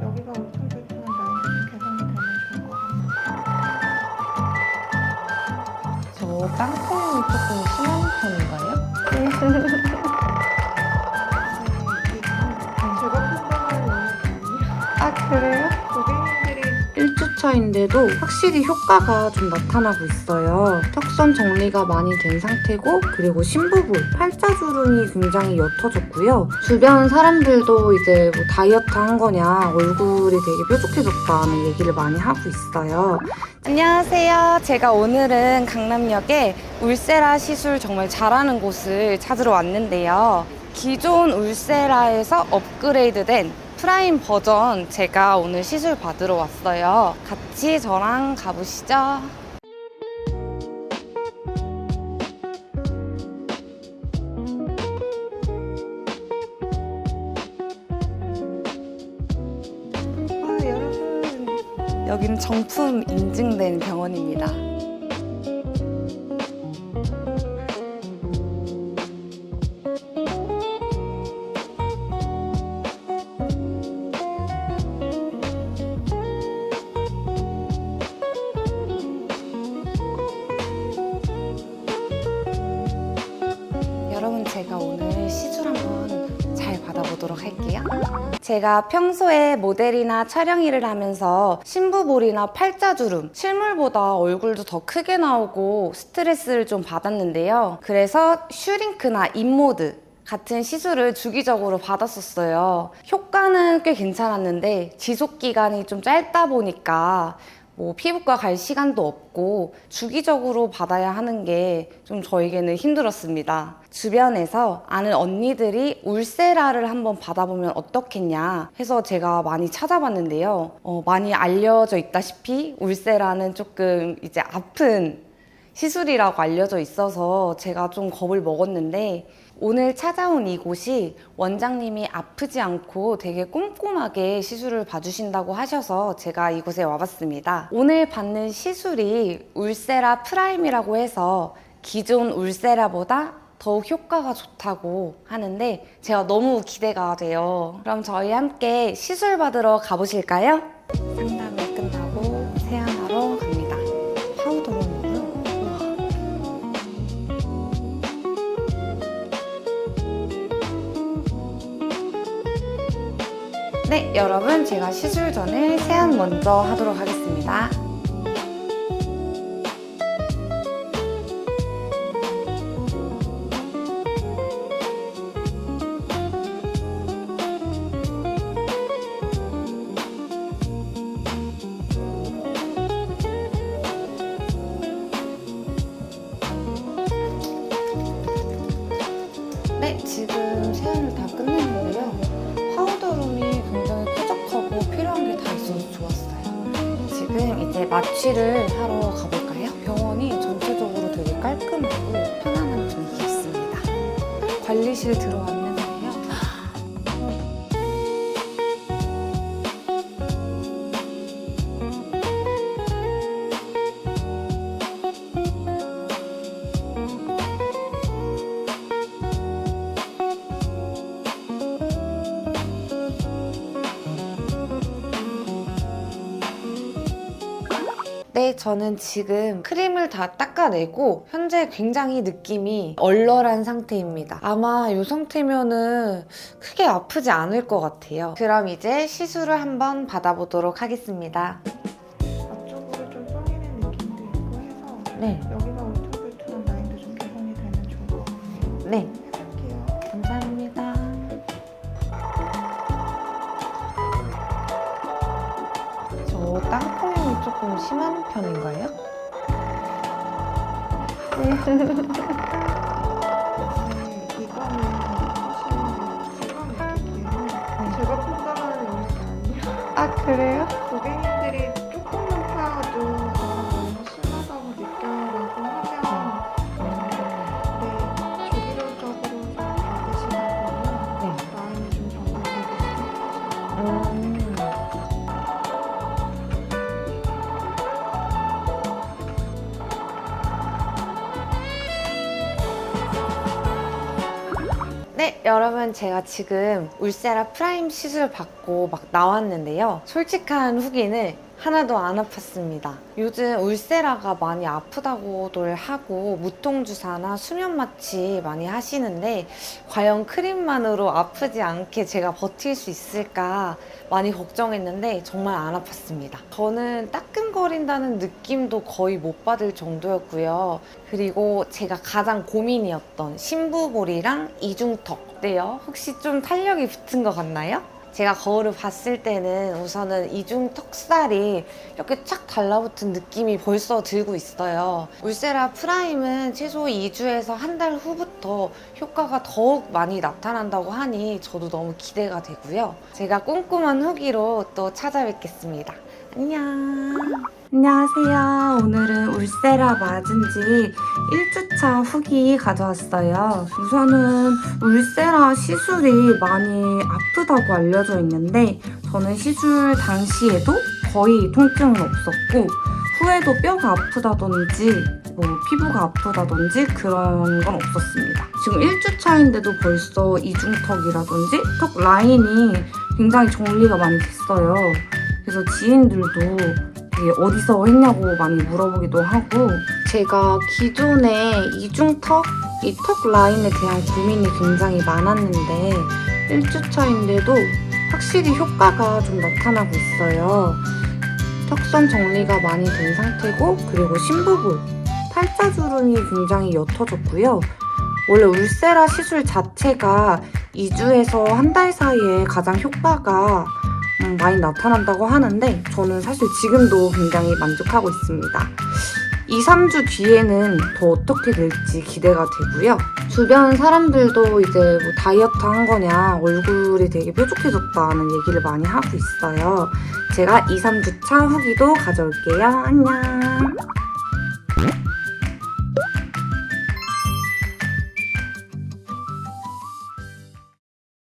여기가 엄청 불편한 라인이 개선이 되면 좋을 것 같아요. 저 땅콩이 조금 심한 편인가요? 1주차인데도 확실히 효과가 좀 나타나고 있어요. 턱선 정리가 많이 된 상태고 그리고 심부분, 팔자주름이 굉장히 옅어졌고요. 주변 사람들도 이제 뭐 다이어트 한 거냐 얼굴이 되게 뾰족해졌다는 얘기를 많이 하고 있어요. 안녕하세요. 제가 오늘은 강남역에 울세라 시술 정말 잘하는 곳을 찾으러 왔는데요. 기존 울세라에서 업그레이드된 프라임 버전 제가 오늘 시술 받으러 왔어요. 같이 저랑 가보시죠. 아. 여기는 정품 인증된 병원입니다. 할게요. 제가 평소에 모델이나 촬영 일을 하면서 심부볼이나 팔자주름, 실물보다 얼굴도 더 크게 나오고 스트레스를 좀 받았는데요. 그래서 슈링크나 인모드 같은 시술을 주기적으로 받았었어요. 효과는 꽤 괜찮았는데 지속 기간이 좀 짧다 보니까 뭐 피부과 갈 시간도 없고 주기적으로 받아야 하는 게 좀 저에게는 힘들었습니다. 주변에서 아는 언니들이 울세라를 한번 받아보면 어떻겠냐 해서 제가 많이 찾아봤는데요. 어, 많이 알려져 있다시피 울세라는 조금 이제 아픈 시술이라고 알려져 있어서 제가 좀 겁을 먹었는데 오늘 찾아온 이곳이 원장님이 아프지 않고 되게 꼼꼼하게 시술을 봐주신다고 하셔서 제가 이곳에 와봤습니다. 오늘 받는 시술이 울세라 프라임이라고 해서 기존 울세라보다 더욱 효과가 좋다고 하는데 제가 너무 기대가 돼요. 그럼 저희 함께 시술 받으러 가보실까요? 상담이 네, 여러분 제가 시술 전에 세안 먼저 하도록 하겠습니다. 네, 지금 세안을 다 끝 마취를 하러 가볼까요? 병원이 전체적으로 되게 깔끔하고 편안한 분위기 있습니다. 관리실 들어왔는 네, 저는 지금 크림을 다 닦아내고 현재 굉장히 느낌이 얼얼한 상태입니다. 아마 이 상태면은 크게 아프지 않을 것 같아요. 그럼 이제 시술을 한번 받아보도록 하겠습니다. 앞쪽으로 좀 쏠리는 느낌도 있고 해서 네, 여기가 불편한 라인도 좀 개선이 되면 좋을 것 같아요. 네, 조금 심한 편인가요? 네, 이거는 사실 실감 느끼기에는 제가 판단하는 영역이 아니에요. 아, 그래요? 고객님들이 여러분 제가 지금 울세라 프라임 시술 받고 막 나왔는데요. 솔직한 후기는 하나도 안 아팠습니다. 요즘 울세라가 많이 아프다고들 하고 무통주사나 수면 마취 많이 하시는데 과연 크림만으로 아프지 않게 제가 버틸 수 있을까 많이 걱정했는데 정말 안 아팠습니다. 저는 따끔거린다는 느낌도 거의 못 받을 정도였고요. 그리고 제가 가장 고민이었던 신부볼이랑 이중턱 어때요? 혹시 좀 탄력이 붙은 것 같나요? 제가 거울을 봤을 때는 우선은 이중 턱살이 이렇게 착 달라붙은 느낌이 벌써 들고 있어요. 울세라 프라임은 최소 2주에서 한 달 후부터 효과가 더욱 많이 나타난다고 하니 저도 너무 기대가 되고요. 제가 꼼꼼한 후기로 또 찾아뵙겠습니다. 안녕. 안녕하세요. 오늘은 울세라 맞은 지 1주차 후기 가져왔어요. 우선은 울세라 시술이 많이 아프다고 알려져 있는데 저는 시술 당시에도 거의 통증은 없었고 후에도 뼈가 아프다든지 뭐 피부가 아프다든지 그런 건 없었습니다. 지금 1주 차인데도 벌써 이중턱이라든지 턱 라인이 굉장히 정리가 많이 됐어요. 그래서 지인들도 어디서 했냐고 많이 물어보기도 하고 제가 기존에 이중턱, 이 턱 라인에 대한 고민이 굉장히 많았는데 1주차인데도 확실히 효과가 좀 나타나고 있어요. 턱선 정리가 많이 된 상태고 그리고 신부볼, 팔자주름이 굉장히 옅어졌고요. 원래 울세라 시술 자체가 2주에서 한 달 사이에 가장 효과가 음, 많이 나타난다고 하는데 저는 사실 지금도 굉장히 만족하고 있습니다. 2, 3주 뒤에는 더 어떻게 될지 기대가 되고요. 주변 사람들도 이제 뭐 다이어트 한 거냐, 얼굴이 되게 뾰족해졌다는 얘기를 많이 하고 있어요. 제가 2, 3주 차 후기도 가져올게요. 안녕.